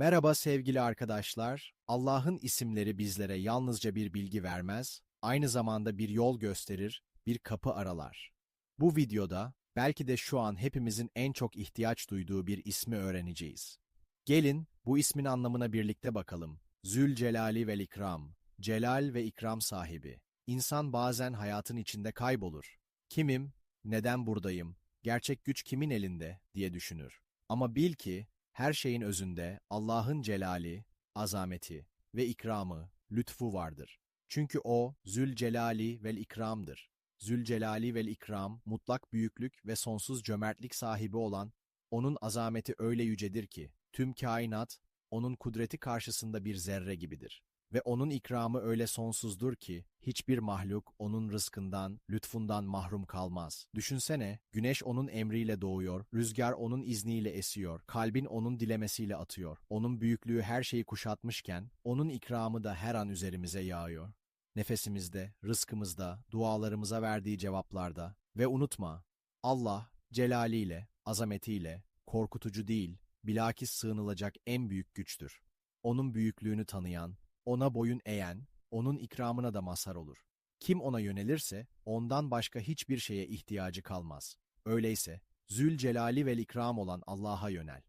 Merhaba sevgili arkadaşlar. Allah'ın isimleri bizlere yalnızca bir bilgi vermez, aynı zamanda bir yol gösterir, bir kapı aralar. Bu videoda belki de şu an hepimizin en çok ihtiyaç duyduğu bir ismi öğreneceğiz. Gelin bu ismin anlamına birlikte bakalım. Zülcelali vel İkram, celal ve ikram sahibi. İnsan bazen hayatın içinde kaybolur. Kimim, neden buradayım, gerçek güç kimin elinde diye düşünür. Ama bil ki her şeyin özünde Allah'ın celali, azameti ve ikramı, lütfu vardır. Çünkü O Zülcelali vel İkram'dır. Zülcelali vel İkram, mutlak büyüklük ve sonsuz cömertlik sahibi olan, O'nun azameti öyle yücedir ki, tüm kainat, O'nun kudreti karşısında bir zerre gibidir. Ve O'nun ikramı öyle sonsuzdur ki, hiçbir mahluk O'nun rızkından, lütfundan mahrum kalmaz. Düşünsene, güneş O'nun emriyle doğuyor, rüzgar O'nun izniyle esiyor, kalbin O'nun dilemesiyle atıyor. O'nun büyüklüğü her şeyi kuşatmışken, O'nun ikramı da her an üzerimize yağıyor. Nefesimizde, rızkımızda, dualarımıza verdiği cevaplarda ve unutma, Allah celaliyle, azametiyle, korkutucu değil, bilakis sığınılacak en büyük güçtür. Onun büyüklüğünü tanıyan, ona boyun eğen, onun ikramına da mazhar olur. Kim ona yönelirse, ondan başka hiçbir şeye ihtiyacı kalmaz. Öyleyse, Zülcelali vel ikram olan Allah'a yönel.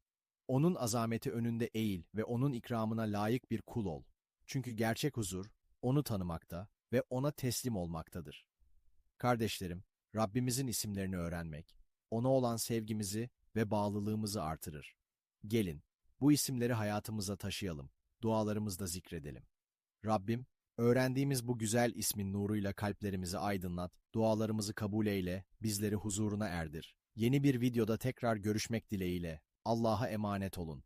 Onun azameti önünde eğil ve onun ikramına layık bir kul ol. Çünkü gerçek huzur, onu tanımakta ve ona teslim olmaktadır. Kardeşlerim, Rabbimizin isimlerini öğrenmek, ona olan sevgimizi ve bağlılığımızı artırır. Gelin, bu isimleri hayatımıza taşıyalım, dualarımızda zikredelim. Rabbim, öğrendiğimiz bu güzel ismin nuruyla kalplerimizi aydınlat, dualarımızı kabul eyle, bizleri huzuruna erdir. Yeni bir videoda tekrar görüşmek dileğiyle, Allah'a emanet olun.